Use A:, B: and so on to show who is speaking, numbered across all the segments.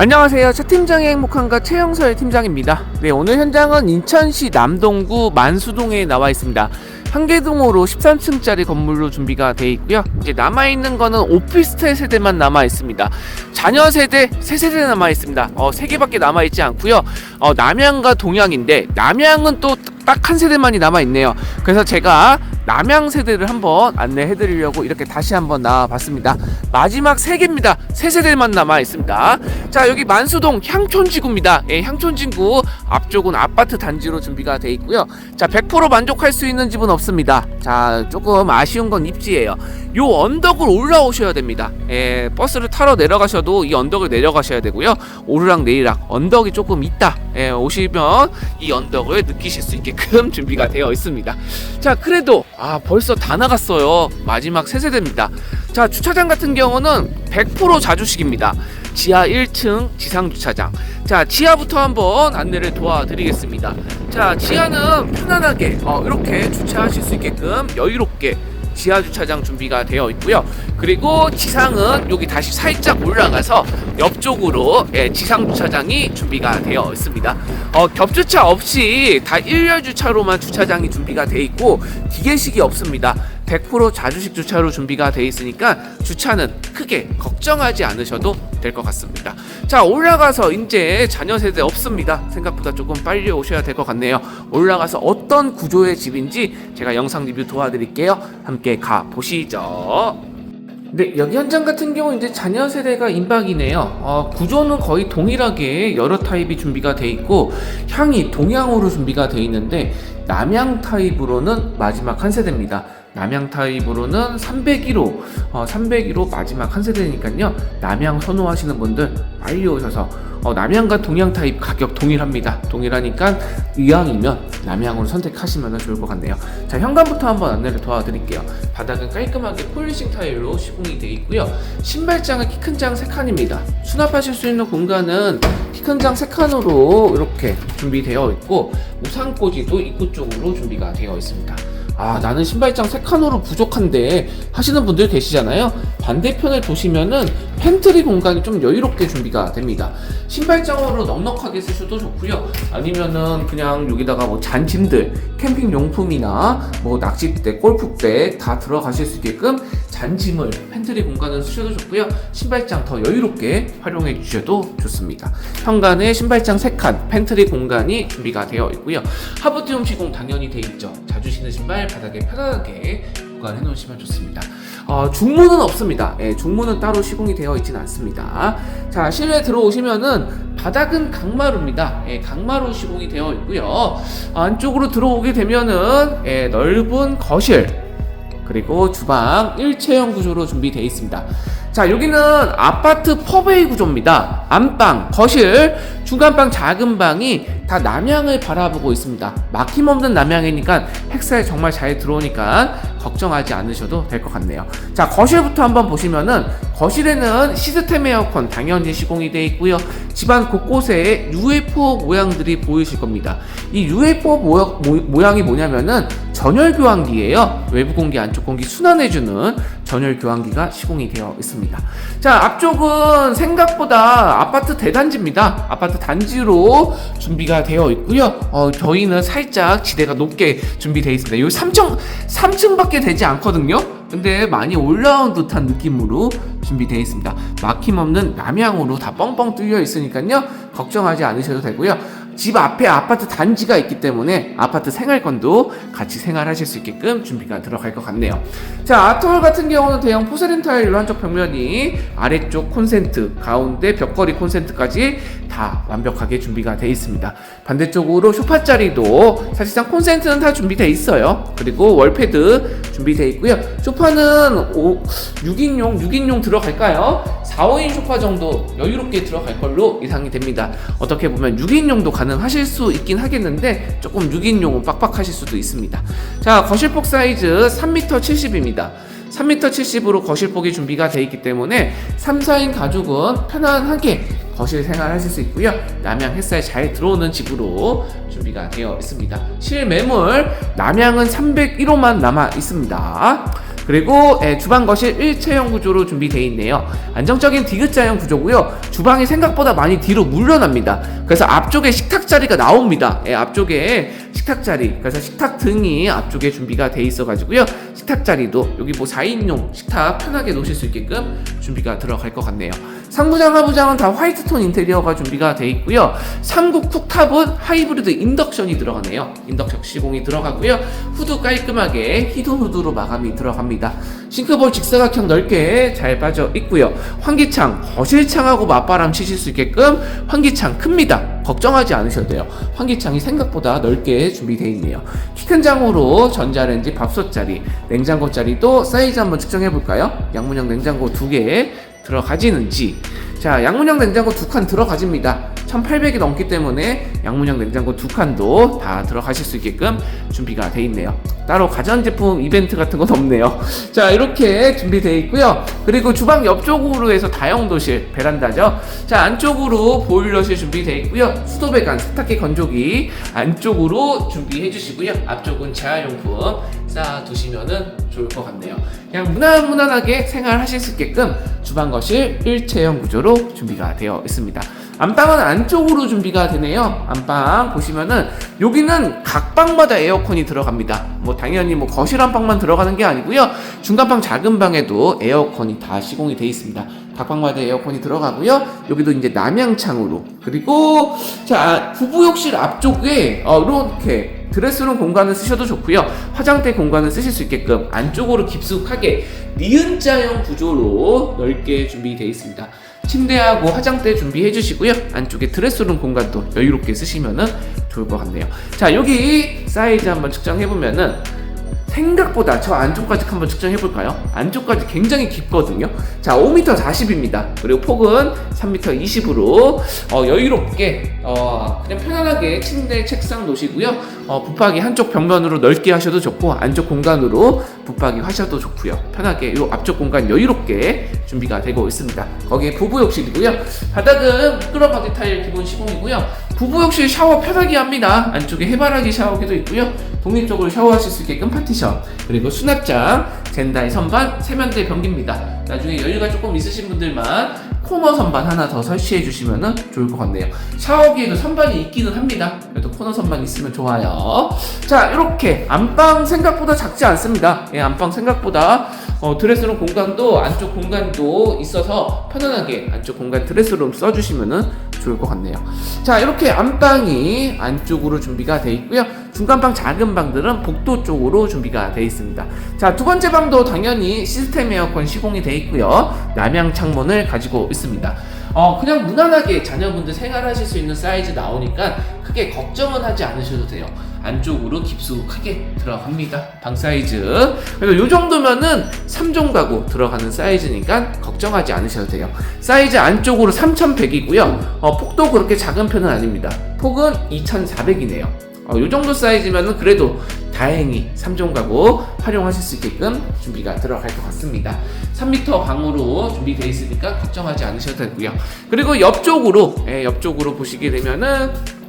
A: 안녕하세요. 차 팀장의 행복한가 최영설 팀장입니다. 네, 오늘 현장은 인천시 남동구 만수동에 나와 있습니다. 한계동으로 13층짜리 건물로 준비가 돼 있고요. 이제 남아 있는 거는 오피스텔 세대만 남아 있습니다. 자녀 세대 세 세대 남아 있습니다. 어, 세 개밖에 남아 있지 않고요. 어, 남양과 동양인데 남양은 또 딱 한 세대만이 남아 있네요. 그래서 제가 남양 세대를 한번 안내해 드리려고 이렇게 다시 한번 나와 봤습니다. 마지막 세 개입니다. 세 세대만 남아 있습니다. 자, 여기 만수동 향촌지구입니다. 예, 향촌지구 앞쪽은 아파트 단지로 준비가 돼 있고요. 자, 100% 만족할 수 있는 집은 없습니다. 자, 조금 아쉬운 건 입지예요. 요 언덕을 올라오셔야 됩니다. 예, 버스를 타러 내려가셔도 이 언덕을 내려가셔야 되고요. 오르락 내리락 언덕이 조금 있다. 예, 오시면 이 언덕을 느끼실 수 있게끔 준비가 되어 있습니다. 자, 그래도 아 벌써 다 나갔어요. 마지막 세 세대입니다. 자, 주차장 같은 경우는 100% 자주식입니다. 지하 1층 지상 주차장. 자, 지하부터 한번 안내를 도와드리겠습니다. 자, 지하는 편안하게 어, 이렇게 주차하실 수 있게끔 여유롭게 지하 주차장 준비가 되어 있고요. 그리고 지상은 여기 다시 살짝 올라가서 옆쪽으로 예, 지상 주차장이 준비가 되어 있습니다. 어, 겹주차 없이 다 일렬 주차로만 주차장이 준비가 돼 있고 기계식이 없습니다. 100% 자주식 주차로 준비가 돼 있으니까 주차는 크게 걱정하지 않으셔도 될 것 같습니다. 자 올라가서 이제 자녀 세대 없습니다. 생각보다 조금 빨리 오셔야 될 것 같네요. 올라가서 어떤 구조의 집인지 제가 영상 리뷰 도와드릴게요. 함께 가 보시죠. 네, 여기 현장 같은 경우 이제 자녀 세대가 임박이네요. 어, 구조는 거의 동일하게 여러 타입이 준비가 돼 있고 향이 동향으로 준비가 돼 있는데 남향 타입으로는 마지막 한 세대입니다. 남향 타입으로는 301호, 어, 301호 마지막 한 세대니까요. 남향 선호하시는 분들 빨리 오셔서 어, 남향과 동향 타입 가격 동일합니다. 동일하니까 이왕이면 남향으로 선택하시면 좋을 것 같네요. 자, 현관부터 한번 안내를 도와드릴게요. 바닥은 깔끔하게 폴리싱 타일로 시공이 되어 있고요. 신발장은 키 큰 장 3칸입니다. 수납하실 수 있는 공간은 키 큰 장 3칸으로 이렇게 준비되어 있고 우산꽂이도 입구 쪽으로 준비가 되어 있습니다. 아 나는 신발장 3칸으로 부족한데 하시는 분들 계시잖아요. 반대편을 보시면은 팬트리 공간이 좀 여유롭게 준비가 됩니다. 신발장으로 넉넉하게 쓰셔도 좋고요. 아니면은 그냥 여기다가 뭐 잔짐들 캠핑 용품이나 뭐 낚싯대 골프백 다 들어가실 수 있게끔 잔짐을 팬트리 공간을 쓰셔도 좋고요. 신발장 더 여유롭게 활용해 주셔도 좋습니다. 현관에 신발장 3칸 팬트리 공간이 준비가 되어 있고요. 하부티움 시공 당연히 돼 있죠. 자주 신는 신발 바닥에 편안하게 보관 해 놓으시면 좋습니다. 어, 중문은 없습니다. 예, 중문은 따로 시공이 되어 있지는 않습니다. 자, 실내 들어오시면은 바닥은 강마루입니다. 예, 강마루 시공이 되어 있고요. 안쪽으로 들어오게 되면은 예, 넓은 거실 그리고 주방 일체형 구조로 준비되어 있습니다. 자, 여기는 아파트 퍼베이 구조입니다. 안방, 거실, 중간방, 작은 방이 다 남향을 바라보고 있습니다. 막힘없는 남향이니까 햇살 정말 잘 들어오니까 걱정하지 않으셔도 될 것 같네요. 자, 거실부터 한번 보시면은 거실에는 시스템 에어컨 당연히 시공이 되어 있고요. 집안 곳곳에 UFO 모양들이 보이실 겁니다. 이 UFO 모양, 모, 모양이 뭐냐면은 전열 교환기예요. 외부 공기, 안쪽 공기 순환해주는 전열 교환기가 시공이 되어 있습니다. 자, 앞쪽은 생각보다 아파트 대단지입니다. 아파트 단지로 준비가 되어 있고요. 어, 저희는 살짝 지대가 높게 준비되어 있습니다. 요 3층, 3층밖에 되지 않거든요. 근데 많이 올라온 듯한 느낌으로 준비되어 있습니다. 막힘없는 남향으로 다 뻥뻥 뚫려 있으니까요. 걱정하지 않으셔도 되고요. 집 앞에 아파트 단지가 있기 때문에 아파트 생활권도 같이 생활하실 수 있게끔 준비가 들어갈 것 같네요. 자, 아트홀 같은 경우는 대형 포세린 타일로 한쪽 벽면이 아래쪽 콘센트, 가운데 벽걸이 콘센트까지 다 완벽하게 준비가 되어 있습니다. 반대쪽으로 소파 자리도 사실상 콘센트는 다 준비되어 있어요. 그리고 월패드 준비되어 있고요. 소파는 5, 6인용, 6인용 들어갈까요? 4, 5인 소파 정도 여유롭게 들어갈 걸로 예상이 됩니다. 어떻게 보면 6인용도 가능하실 수 있긴 하겠는데 조금 6인용은 빡빡하실 수도 있습니다. 자, 거실폭 사이즈 3m 70입니다. 3m 70으로 거실폭이 준비가 되어 있기 때문에 3, 4인 가족은 편안하게 거실 생활하실 수 있고요. 남양 햇살 잘 들어오는 집으로 준비가 되어 있습니다. 실매물 남양은 301호만 남아 있습니다. 그리고 예, 주방 거실 일체형 구조로 준비되어 있네요. 안정적인 디귿자형 구조고요. 주방이 생각보다 많이 뒤로 물러납니다. 그래서 앞쪽에 식탁 자리가 나옵니다. 예, 앞쪽에 식탁 자리, 그래서 식탁 등이 앞쪽에 준비가 돼 있어가지고요. 식탁 자리도 여기 뭐 4인용 식탁 편하게 놓으실 수 있게끔 준비가 들어갈 것 같네요. 상부장, 하부장은 다 화이트 톤 인테리어가 준비가 돼 있고요. 삼국 쿡탑은 하이브리드 인덕션이 들어가네요. 인덕션 시공이 들어가고요. 후드 깔끔하게 히든 후드로 마감이 들어갑니다. 싱크볼 직사각형 넓게 잘 빠져 있고요. 환기창, 거실창하고 맞바람 치실 수 있게끔 환기창 큽니다. 걱정하지 않으셔도 돼요. 환기창이 생각보다 넓게 준비되어 있네요. 키 큰 장으로 전자레인지 밥솥 자리, 냉장고 자리도 사이즈 한번 측정해 볼까요? 양문형 냉장고 두 개 들어가지는지. 자, 양문형 냉장고 두 칸 들어가집니다. 1800이 넘기 때문에 양문형 냉장고 두 칸도 다 들어가실 수 있게끔 준비가 돼 있네요. 따로 가전제품 이벤트 같은 건 없네요. 자, 이렇게 준비되어 있고요. 그리고 주방 옆쪽으로 해서 다용도실, 베란다죠. 자, 안쪽으로 보일러실 준비되어 있고요. 수도배관, 세탁기 건조기 안쪽으로 준비해 주시고요. 앞쪽은 재활용품 쌓아 두시면은 좋을 것 같네요. 그냥 무난무난하게 생활하실 수 있게끔 주방 거실 일체형 구조로 준비가 되어 있습니다. 안방은 안쪽으로 준비가 되네요. 안방 보시면은 여기는 각 방마다 에어컨이 들어갑니다. 뭐 당연히 뭐 거실 안방만 들어가는 게 아니고요. 중간 방 작은 방에도 에어컨이 다 시공이 되어 있습니다. 각 방마다 에어컨이 들어가고요. 여기도 이제 남향창으로 그리고 자 부부욕실 앞쪽에 어, 이렇게 드레스룸 공간을 쓰셔도 좋고요. 화장대 공간을 쓰실 수 있게끔 안쪽으로 깊숙하게 니은자형 구조로 넓게 준비되어 있습니다. 침대하고 화장대 준비해 주시고요. 안쪽에 드레스룸 공간도 여유롭게 쓰시면은 좋을 것 같네요. 자, 여기 사이즈 한번 측정해 보면은 생각보다 저 안쪽까지 한번 측정해 볼까요? 안쪽까지 굉장히 깊거든요. 자, 5m 40입니다. 그리고 폭은 3m 20으로 어, 여유롭게 어, 그냥 편안하게 침대, 책상 놓으시고요. 어, 붙박이 한쪽 벽면으로 넓게 하셔도 좋고 안쪽 공간으로 붙박이 하셔도 좋고요. 편하게 이 앞쪽 공간 여유롭게 준비가 되고 있습니다. 거기에 부부 욕실이고요. 바닥은 끌어 바디 타일 기본 시공이고요. 부부 욕실 샤워 편하게 합니다. 안쪽에 해바라기 샤워기도 있고요. 독립적으로 샤워하실 수 있게끔 파티션 그리고 수납장 젠다이 선반 세면대 변기입니다. 나중에 여유가 조금 있으신 분들만 코너 선반 하나 더 설치해 주시면 좋을 것 같네요. 샤워기에도 선반이 있기는 합니다. 그래도 코너 선반 있으면 좋아요. 자 이렇게 안방 생각보다 작지 않습니다. 예, 안방 생각보다 어, 드레스룸 공간도 안쪽 공간도 있어서 편안하게 안쪽 공간 드레스룸 써주시면 좋을 것 같네요. 자 이렇게 안방이 안쪽으로 준비가 되어 있고요. 중간방 작은 방들은 복도 쪽으로 준비가 되어 있습니다. 자 두 번째 방도 당연히 시스템 에어컨 시공이 되어 있고요. 남향 창문을 가지고 있습니다. 어 그냥 무난하게 자녀분들 생활하실 수 있는 사이즈 나오니까 크게 걱정은 하지 않으셔도 돼요. 안쪽으로 깊숙하게 들어갑니다. 방 사이즈. 그래서 이 정도면은 3종 가구 들어가는 사이즈니까 걱정하지 않으셔도 돼요. 사이즈 안쪽으로 3100이고요. 어, 폭도 그렇게 작은 편은 아닙니다. 폭은 2400이네요. 어, 이 정도 사이즈면은 그래도 다행히 3종 가구 활용하실 수 있게끔 준비가 들어갈 것 같습니다. 3m 방으로 준비되어 있으니까 걱정하지 않으셔도 되고요. 그리고 옆쪽으로, 예, 옆쪽으로 보시게 되면은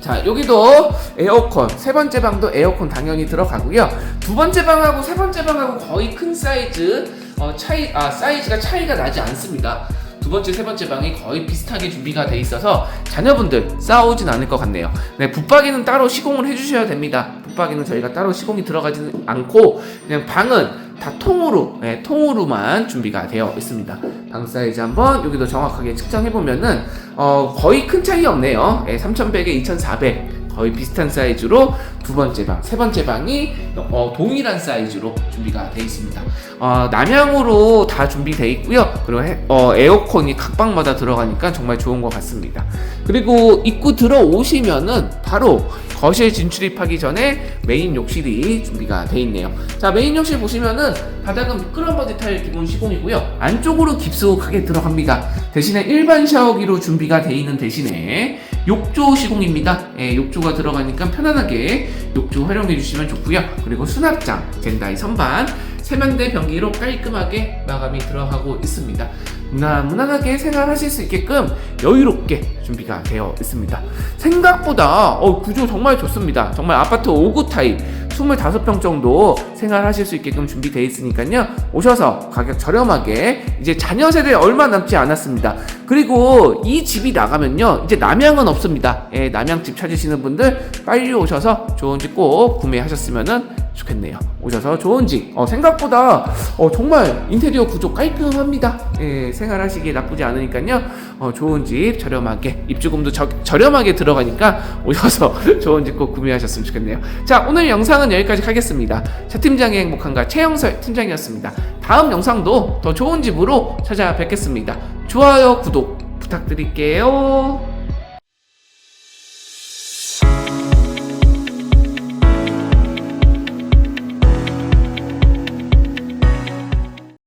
A: 자 여기도 에어컨 세 번째 방도 에어컨 당연히 들어가고요. 두 번째 방하고 세 번째 방하고 거의 큰 사이즈 어, 차이 아 사이즈가 차이가 나지 않습니다. 두 번째 세 번째 방이 거의 비슷하게 준비가 돼 있어서 자녀분들 싸우진 않을 것 같네요. 네 붙박이는 따로 시공을 해주셔야 됩니다. 붙박이는 저희가 따로 시공이 들어가지는 않고 그냥 방은 다 통으로 네, 통으로만 준비가 되어 있습니다. 방 사이즈 한번 여기도 정확하게 측정해 보면은 어, 거의 큰 차이 없네요. 네, 3,100에 2,400 거의 비슷한 사이즈로 두 번째 방, 세 번째 방이 어, 동일한 사이즈로 준비가 되어 있습니다. 어, 남향으로 다 준비되어 있고요. 그리고 해, 어, 에어컨이 각 방마다 들어가니까 정말 좋은 것 같습니다. 그리고 입구 들어오시면은 바로 거실 진출입하기 전에 메인 욕실이 준비가 돼 있네요. 자, 메인 욕실 보시면은 바닥은 미끄럼버디 타일 기본 시공이고요. 안쪽으로 깊숙하게 들어갑니다. 대신에 일반 샤워기로 준비가 돼 있는 대신에 욕조 시공입니다. 예, 욕조가 들어가니까 편안하게 욕조 활용해 주시면 좋고요. 그리고 수납장, 젠다이 선반, 세면대 변기로 깔끔하게 마감이 들어가고 있습니다. 무난, 무난하게 생활하실 수 있게끔 여유롭게 준비가 되어 있습니다. 생각보다 어, 구조 정말 좋습니다. 정말 아파트 5구 타입 25평 정도 생활하실 수 있게끔 준비되어 있으니까요. 오셔서 가격 저렴하게 이제 자녀 세대 얼마 남지 않았습니다. 그리고 이 집이 나가면요. 이제 남양은 없습니다. 예, 남양집 찾으시는 분들 빨리 오셔서 좋은 집 꼭 구매하셨으면 좋겠네요. 오셔서 좋은 집. 어, 생각보다 어, 정말 인테리어 구조 깔끔합니다. 예, 생활하시기에 나쁘지 않으니까요. 어, 좋은 집 저렴하게 입주금도 저, 저렴하게 들어가니까 오셔서 좋은 집 꼭 구매하셨으면 좋겠네요. 자, 오늘 영상은 여기까지 하겠습니다. 차 팀장의 행복한가 최영설 팀장이었습니다. 다음 영상도 더 좋은 집으로 찾아뵙겠습니다. 좋아요, 구독 부탁드릴게요.